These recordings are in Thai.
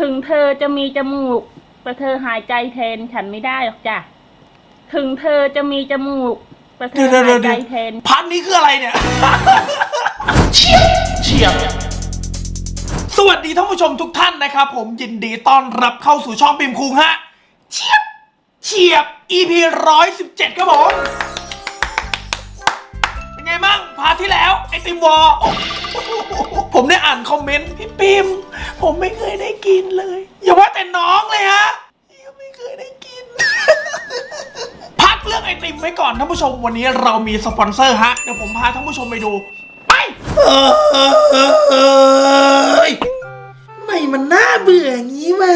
ถึงเธอจะมีจมูก แต่เธอหายใจแทนฉันไม่ได้หรอกจ้ะ ถึงเธอจะมีจมูก แต่เธอเดี๋ยวเดี๋ยวหายใจเดี๋ยวแทน พันนี้คืออะไรเนี่ยเฉียบเฉียบสวัสดีท่านผู้ชมทุกท่านนะครับผมยินดีต้อนรับเข้าสู่ช่องปิมคุงฮะเฉียบเฉียบ EP ร้อยสิบเจ็ดครับผม เป็นไงบ้าง พาร์ทที่แล้วไอติมวอลโอ้โหผมได้อ่านคอมเมนต์พี่ปิมผมไม่เคยได้กินเลย อย่าว่าแต่น้องเลยฮะยังไม่เคยได้กิน พักเรื่องไอติมไว้ก่อนท่านผู้ชมวันนี้เรามีสปอนเซอร์ฮะเดี๋ยวผมพาท่านผู้ชมไปดูไปเอ้ยไม่มันน่าเบื่ออย่างนี้วะ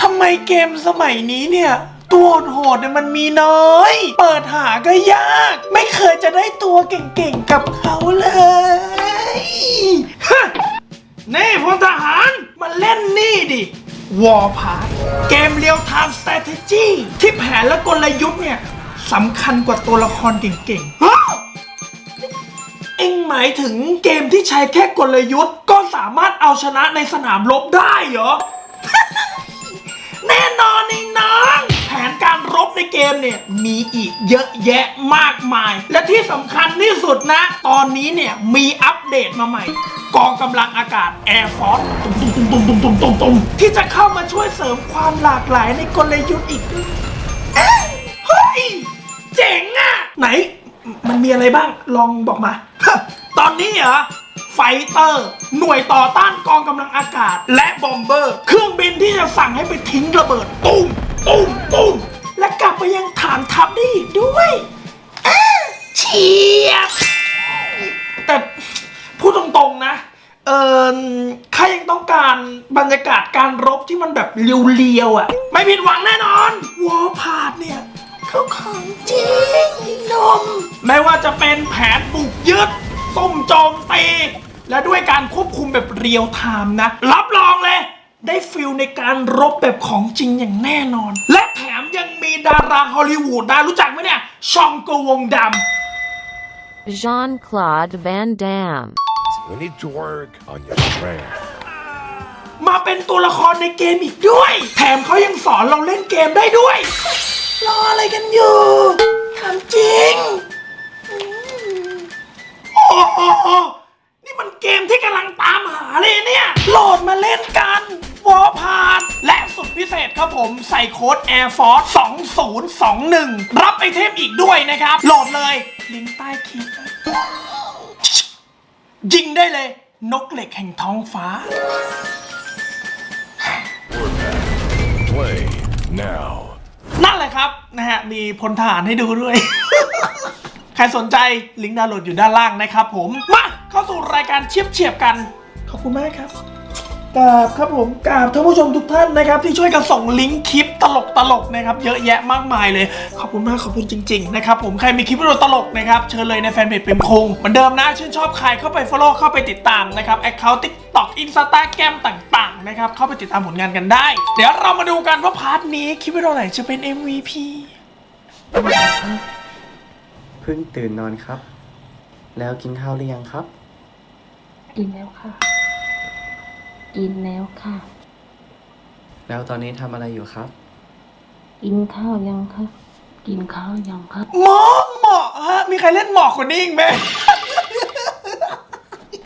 ทำไมเกมสมัยนี้เนี่ย ตัวโหดๆเนี่ยมันมีน้อย เปิดหาก็ยาก ไม่เคยจะได้ตัวเก่งๆกับเขาเลยฮะนี่พลทหารมาเล่นนี่ดิวอ r พาร์เกมเรียลไทม์ strategy ที่แผนและกลยุทธ์เนี่ยสำคัญกว่าตัวละครเก่งๆฮะเอ็งหมายถึงเกมที่ใช้แค่กลยุทธ์ ก็สามารถเอาชนะในสนามรบได้เหรอ แน่นอนนี่น้องแผนกา รรบในเกมเนี่ยมีอีกเยอะแยะมากมาย และที่สำคัญที่สุดนะ ตอนนี้เนี่ยมีอัปเดตมาใหม่ กองกำลังอากาศ Air Force ตุ่มตุ่มตุ่มตุ่มตุ่มตุ่มตุ่มที่จะเข้ามาช่วยเสริมความหลากหลายในกลยุทธ์อีกเอ๊ะเฮ้ยเจ๋งอะไหน มันมีอะไรบ้างลองบอกมา ตอนนี้เหรอไฟเตอร์ หน่วยต่อต้านกองกำลังอากาศ และบอมเบอร์ เครื่องบินที่จะสั่งให้ไปทิ้งระเบิดตุ้มตุ้มตุ้ม และกลับไปยังฐานทัพได้อีกด้วยอ้าเฉียบแต่พูดตรงๆนะ เออข้ายังต้องการบรรยากาศการรบที่มันแบบเรียวๆอะ ไม่ผิดหวังแน่นอน วอลพาดเนี่ยเขาของจริงนม ไม่ว่าจะเป็นแผนบุกยึดส้มโจมตีและด้วยการควบคุมแบบเรียลไทม์นะ รับรองเลย ได้ฟิลในการรบแบบของจริงอย่างแน่นอน และแถมีดาราฮอลลีวูดนะรู้จักไหมเนี่ย ชองโกวงดำ Jean Claude Van Damme. We need to work on your strength. มาเป็นตัวละครในเกมอีกด้วย แถมเขายังสอนเราเล่นเกมได้ด้วย รออะไรกันอยู่ถามจริงอืมโอ้โหนี่มันเกมที่กำลังตามหาเลยเนี่ย โหลดมาเล่นกัน วอพา พิเศษครับผมใส่โค้ด Air Force 2021 รับไอเทมอีกด้วยนะครับ โหลดเลย ลิงก์ใต้คลิปยิงได้เลย นกเหล็กแห่งท้องฟ้า Play now. นั่นแหละครับนะฮะมีพลทหารให้ดูด้วย ใครสนใจลิงก์ดาวน์โหลดอยู่ด้านล่างนะครับผม มาเข้าสู่รายการเชียบเฉียบกัน ขอบคุณมากครับ กราบครับผมกราบท่านผู้ชมทุกท่านนะครับ ที่ช่วยกันส่งลิงก์คลิปตลกตลกๆนะครับเยอะแยะมากมายเลย ขอบคุณมากขอบคุณจริงๆนะครับผมใครมีคลิปวิดีโอตลกนะครับเชิญเลยในแฟนเพจเป็นคงเหมือนเดิมนะชื่นชอบใครเข้าไป follow เข้าไปติดตามนะครับแอคเคาท์ติ๊กต็อกอินสตาแกรมต่าง ๆ นะครับ เข้าไปติดตามผลงานกันได้ เดี๋ยวเรามาดูกันว่าพาร์ทนี้คลิปวิดีโอไหนจะเป็น MVP เพิ่งตื่นนอนครับ แล้วกินข้าวหรือยังครับ กินแล้วค่ะ กินแล้วค่ะ แล้วตอนนี้ทำอะไรอยู่ครับ กินข้าวยังคะกินข้าวยังคะหมอกหมอกฮะ มีใครเล่นหมอกคนนี้อีกไหม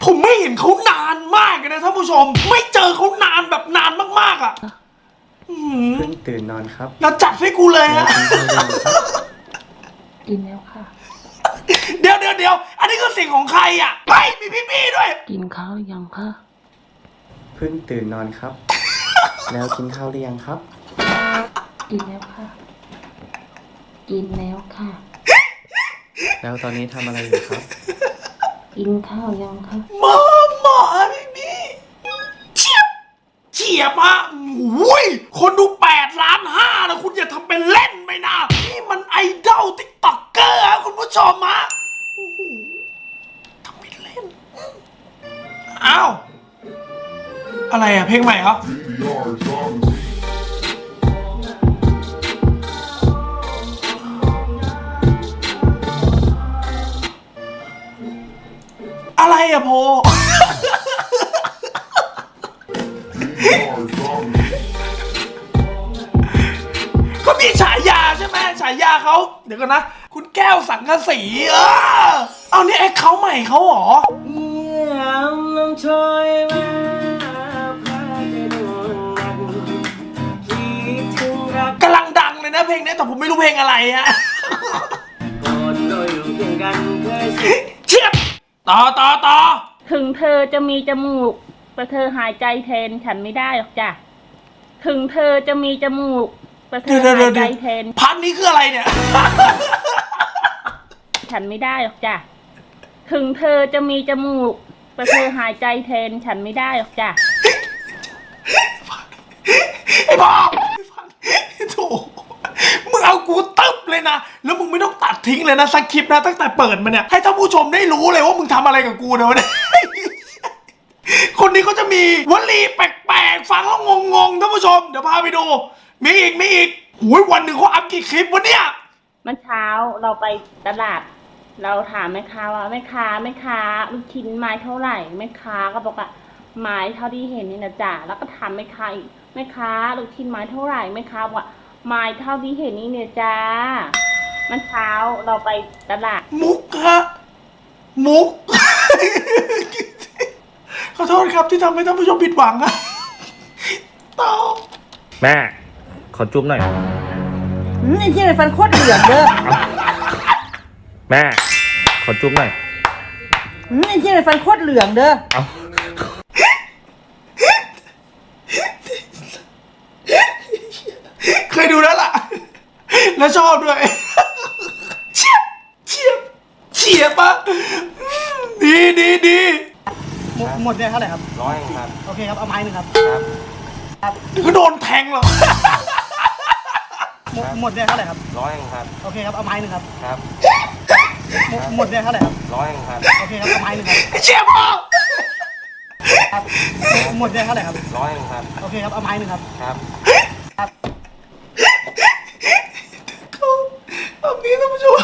ผมไม่เห็นเขานานมากเลยนะท่านผู้ชม ไม่เจอเขานานแบบนานมากๆอะอื้อหือเพิ่งตื่นนอนครับเราจัดให้กูเลยแล้วฮะ กินข้าวหรือยังครับกินแล้วค่ะ เดี๋ยวเดี๋ยวเดี๋ยวอันนี้คือเสิ่งของใครอะไปมีพี่พี่ๆด้วย กินข้าวยังคะ เพิ่งตื่นนอนครับ แล้วกินข้าวหรือยังครับ กินแล้วค่ะ กินแล้วค่ะ แล้วตอนนี้ทำอะไรอยู่ครับ กินข้าวยังคะหมอหมอพี่พี่เฉียบเฉียบฮะอุ้ยคนดู8ล้านห้านะคุณอย่าทำเป็นเล่นไปนะนี่มันไอดอลติ๊กต็อกเกอร์ฮะคุณผู้ชมฮะโอ้โหทำเป็นเล่นอ้าว อะไรอะ เพลงใหม่เหรอะไรอะโพ เขามีฉายาใช่ไหมฉายาเขาเดี๋ยวก่อนนะ คุณแก้วสังกะสี เออ เอาเนี่ยแอคเขาใหม่เขาเหรอ เลยนะเพลงนี้แต่ผมไม่รู้เพลงอะไรฮะโปรดโดยอยู่เคียงกันเคยสิเชียบต่อต่อต่อถึงเธอจะมีจมูก แต่เธอหายใจแทนฉันไม่ได้หรอกจ้ะถึงเธอจะมีจมูก แต่เธเดี๋ยอวเดี๋ยวหาเดี๋ยยวใจเดี๋ยวแทน พันนี้คืออะไรเนี่ย ฉันไม่ได้หรอกจ้ะถึงเธอจะมีจมูก แต่เธอหายใจแทนฉันไม่ได้หรอกจ้ะไอ้พ่อโถ มึงเอากูตึ๊บเลยนะ แล้วมึงไม่ต้องตัดทิ้งเลยนะสคริปต์นะตั้งแต่เปิดมาเนี่ย ให้ท่านผู้ชมได้รู้เลยว่ามึงทำอะไรกับกูนะวะเนี่ยคนนี้เขาจะมีวลีแปลกๆ ฟังแล้วงงๆท่านผู้ชม เดี๋ยวพาไปดู มีอีกมีอีกหุยวันหนึ่งเขาอัพกี่คลิปวะเนี่ยมื่อเช้าเราไปตลาด เราถามแม่ค้าว่าแม่ค้าแม่ค้าลูกชิ้นไม้เท่าไหร่แม่ค้าก็บอกว่าไม้เท่าที่เห็นนี่นะจ๊ะแล้วก็ถามแม่ค้าอีกแม่ค้าลูกชิ้นไม้เท่าไหร่แม่ค้าบอกว่า ไม้เท่าที่เห็นนี่เนี่ยจ้าเมื่อเช้าเราไปตลาด มุกฮะมุก ขอโทษครับที่ทำให้ท่านผู้ชมผิดหวังอะต่อแม่ ขอจุ๊บหน่อย อืมไอ้ที่ในฟันโคตรเหลืองเด้อแม่ ขอจุ๊บหน่อย อืมไอ้ที่ในฟันโคตรเหลืองเด้อ เอา เค ยดูแล้วล่ะ แล้วชอบด้วย เฉียบเฉียบเฉียบปะอืมดีดีดีหมดหมดเนี่ยเท่าไหร่ครับ ร้อยครับ โอเคครับ เอาไม้หนึ่งครับก็โดนแทงหรอกหมดหมดเนี่ยเท่าไหร่ครับ ร้อยครับ โอเคครับ เอาไม้หนึ่งครับ ครับ หมดหมดเนี่ยเท่าไหร่ครับ ร้อยครับ โอเคครับ เอาไม้หนึ่งครับ เฉียบพ่อหมดเนี่ยเท่าไหร่ครับ ร้อยครับ โอเคครับ เอาไม้หนึ่งครับ ครับแบบนี้ท่านผู้ชม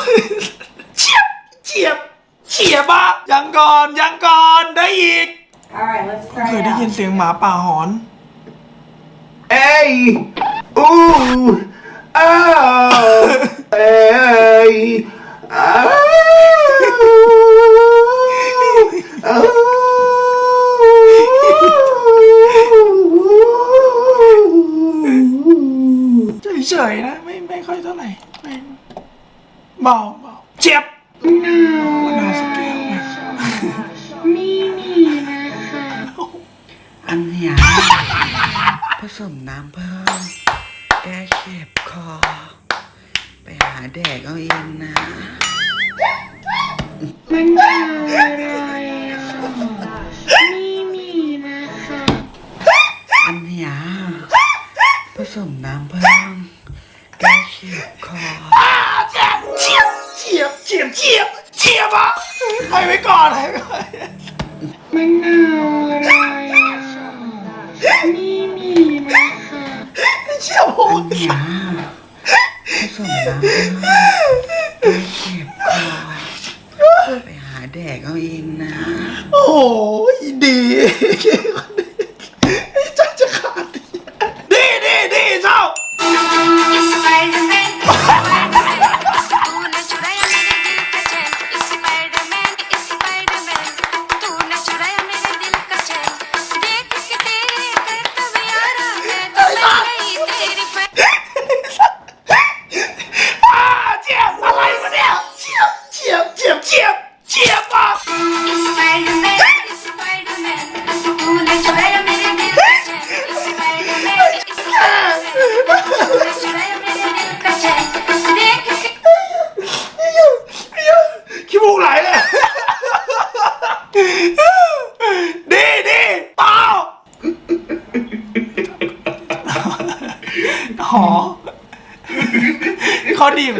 เฉียบเฉียบเฉียบปะยัง ก่อนยังก่อนได้อีกเคยได้ยินเสียงหมาป่าหอน Hey! Ooh! Oh! เอาเองนะคะอันเนี้ยผสมน้ำเพิ่มแก้เข็บคอเจ็บเฉียบเฉียบเฉียบเฉียบเฉียบอะให้ไว้ก่อนให้ไว้ก่อนเฉียบโหอันเนี้ยผสมน้ำเพิ่ม แก้เข็บคอ ไปหาแดกเอาเองนะ โอ้ยดี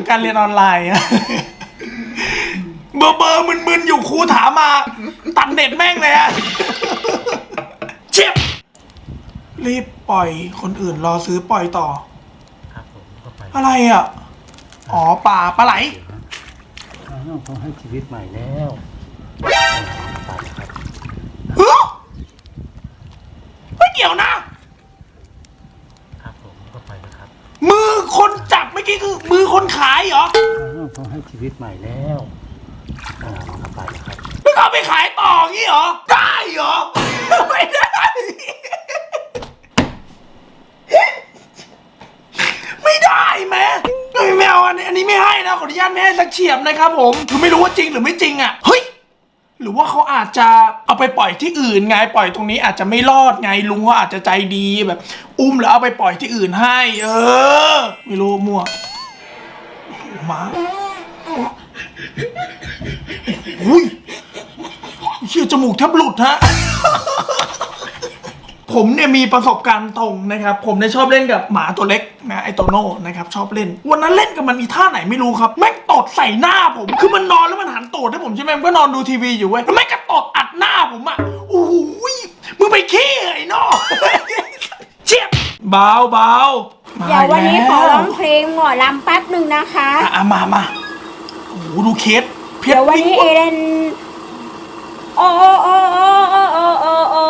เขาดีเหมือนการเรียนออนไลน์อะเบอร์เบอร์มึนๆอยู่ครูถามมา ตัดเน็ตแม่งเลยอะเจ็บรีบปล่อยคนอื่นรอซื้อปล่อยต่ออะไรอะอ๋อป่าปลาไหลเขาให้ชีวิตใหม่แล้ว เขาให้ชีวิตใหม่แล้วอ่ามันก็ไปครับแล้วเอาไปขายต่องี้เหรอ ได้เหรอ ไม่ได้ ไม่ได้แม่เฮ้ยไม่เอาอันนี้อันนี้ไม่ให้นะขออนุญาตไม่ให้สักเฉียบนะครับผมคือไม่รู้ว่าจริงหรือไม่จริงอะ เฮ้ย หรือว่าเขาอาจจะเอาไปปล่อยที่อื่นไงปล่อยตรงนี้อาจจะไม่รอดไงลุงเขาอาจจะใจดีแบบ อุ้มแล้วเอาไปปล่อยที่อื่นให้ เออ ไม่รู้มั่วหมา อุ้ยเชี่ยจมูกแทบหลุดฮะ ผมเนี่ยมีประสบการณ์ตรงนะครับ ผมเนี่ยชอบเล่นกับหมาตัวเล็กนะไอโตโน่นะครับชอบเล่น วันนั้นเล่นกับมันอีท่าไหนไม่รู้ครับแม่งตดใส่หน้าผม คือมันนอนแล้วมันหันตูดให้ผมใช่ไหมมันก็นอนดูทีวีอยู่เว้ยแล้วแม่งก็ตดอัดหน้าผมอะโอ้โหมึงไปขี้เหรอไอ้นอเชียบเบาเบามาเดี๋ยววันนี้ขอร้องแล้วเพลงหมอลำแป๊บหนึ่งนะคะ อะมามาโอ้โหดูเคสเพเดี๋ชยรววันนี้เอวิ่งเลนโอ้โอ้โอ้โอ้โอ้โอ้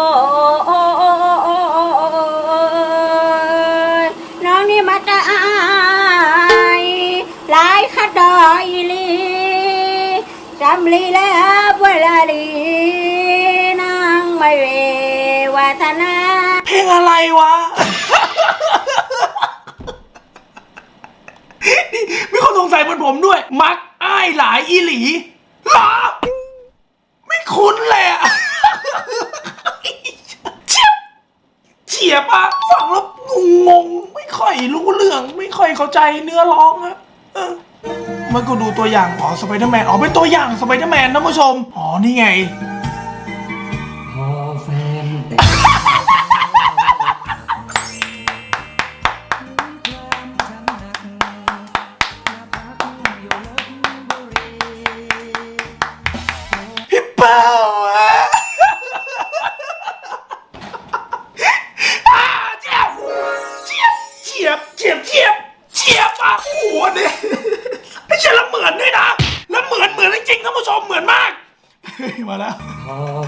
โอ้โอ้โอ้โอ้โอ้โอ้น้องนี่มาจะอายหลายขัดดอยลีจำลีแล้วเวลาลีนางไม่เววาทนา เพลงอะไรวะ นี่มีคนสงสัยเหมือนผมด้วย มักอ้าย หลายอีหลีหรอไม่คุ้นเลยอะเฉียบเฉียบอะฟังแล้วงงๆไม่ค่อยรู้เรื่อง ไม่ค่อยเข้าใจเนื้อร้องอะเออเมื่อกูดูตัวอย่างอ๋อสไปเดอร์แมนอ๋อเป็นตัวอย่างสไปเดอร์แมนนะผู้ชม อ๋อนี่ไง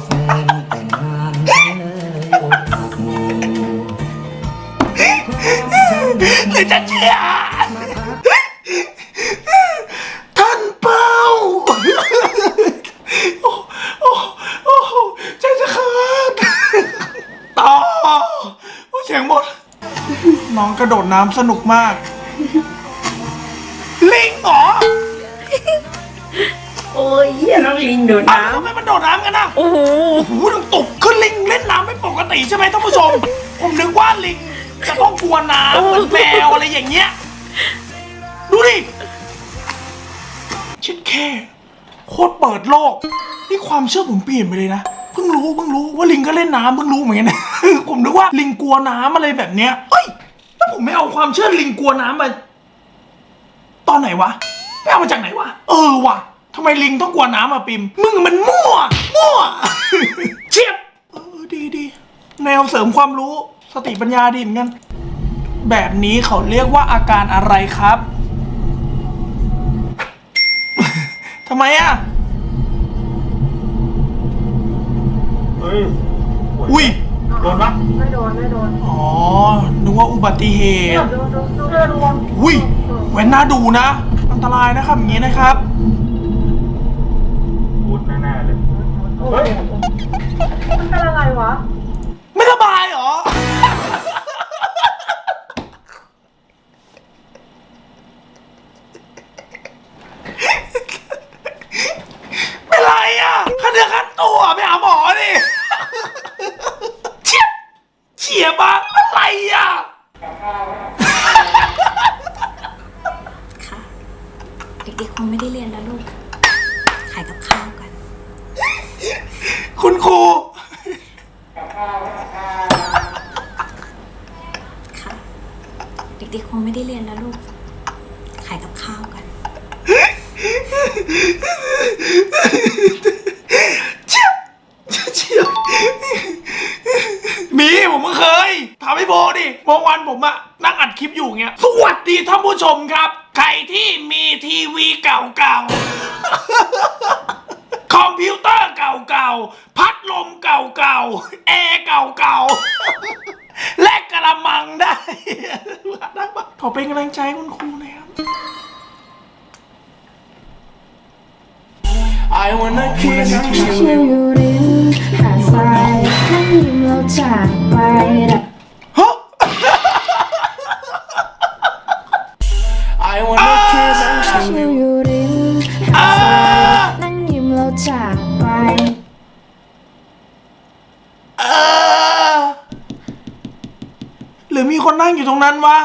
แฟนแต่งงานกันเลยอกหักหรือจะเชื่อท่านเป้าโอ้โอ้โอ้ใจจะขาดต่อโอ้เสียงหมด น้องกระโดดน้ำสนุกมาก ลิงเหรอ โอ้ยเหี้ยน้องลิงโดดน้ำ โดดน้ำกันนะำโอ้โหโอ้โหน้ำตกขึ้นลิงเล่นน้ำไม่ปกติใช่ไหมท่านผู้ชม ผมนึกว่าลิงจะต้องกลัวน้ำเหมือนแมวอะไรอย่างเงี้ย ดูดิ ชิดแค่โคตรเปิดโลก นี่ความเชื่อผมเปลี่ยนไปเลยนะ เพิ่งรู้เพิ่งรู้ว่าลิงก็เล่นน้ำเพิ่งรู้เหมือนกันนะผมนึกว่าลิงกลัวน้ำอะไรแบบเนี้ยเอ้ยแล้วผมไม่เอาความเชื่อลิงกลัวน้ำมาตอนไหนวะ ไปเอามาจากไหนวะ เออวะ ทำไมลิงต้องกลัวน้ำอะปิม มึงมันมั่ว มั่วเชียบเออดีดีแนวเสริมความรู้สติปัญญาดีเหมือนกันแบบนี้เขาเรียกว่าอาการอะไรครับ ทำไมอะอุ้ย โดนปะไม่โดนไม่โดนอ๋อ นึกว่าอุบัติเหตุอุ้ยแว้นน่าดูนะ อันตรายนะครับอย่างนี้นะครับ มันเป็นอะไรวะ เฉียบเฉียบมีผมก็เคยถามพี่โบดิเมื่อวันผมอะนั่งอัดคลิปอยู่เงี้ย สวัสดีท่านผู้ชมครับ ใครที่มีทีวีเก่าๆ คอมพิวเตอร์เก่าๆ พัดลมเก่าๆ แอร์เก่าๆ และกระมังได้ ขอเป็นกำลังใจคุณครูนะครับ I wanna kiss you อยู่ริมหาดทรายนั่งยิ้มแล้วจากไปฮะ I wanna kiss ชิว you อยู่ริมหาดทรายนั่งยิ้มแล้วจากไปหรือมีคนนั่งอยู่ตรงนั้นวะ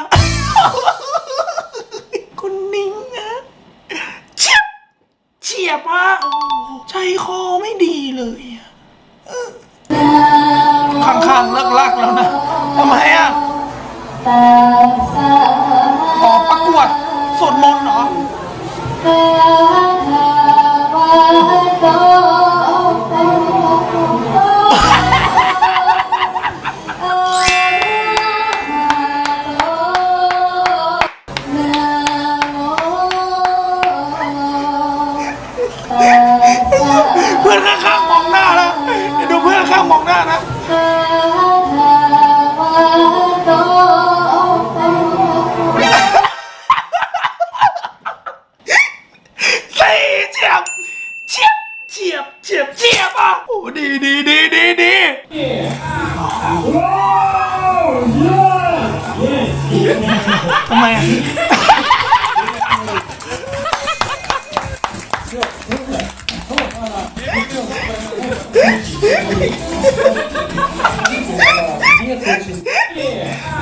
ข้างๆเลิกลักแล้ว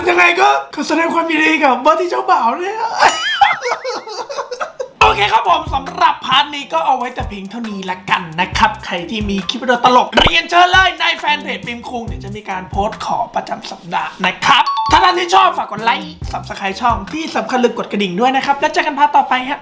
ยังไงก็ขอแสดงความยินดีกับว่าที่เจ้าบ่าวเลยอะโอเคครับผมสำหรับพาร์ทนี้ก็เอาไว้แต่เพียงเท่านี้ละกันนะครับ ใครที่มีคลิปวิดีโอตลก เรียนเชิญเลยในแฟนเพจปิมคุงเดี๋ยวจะมีการโพสต์ขอประจำสัปดาห์นะครับ ถ้าท่านที่ชอบฝากกดไลค์สับสไครช่องที่สำคัญลืมกดกระดิ่งด้วยนะครับ แล้วเจอกันพาร์ทต่อไปฮะ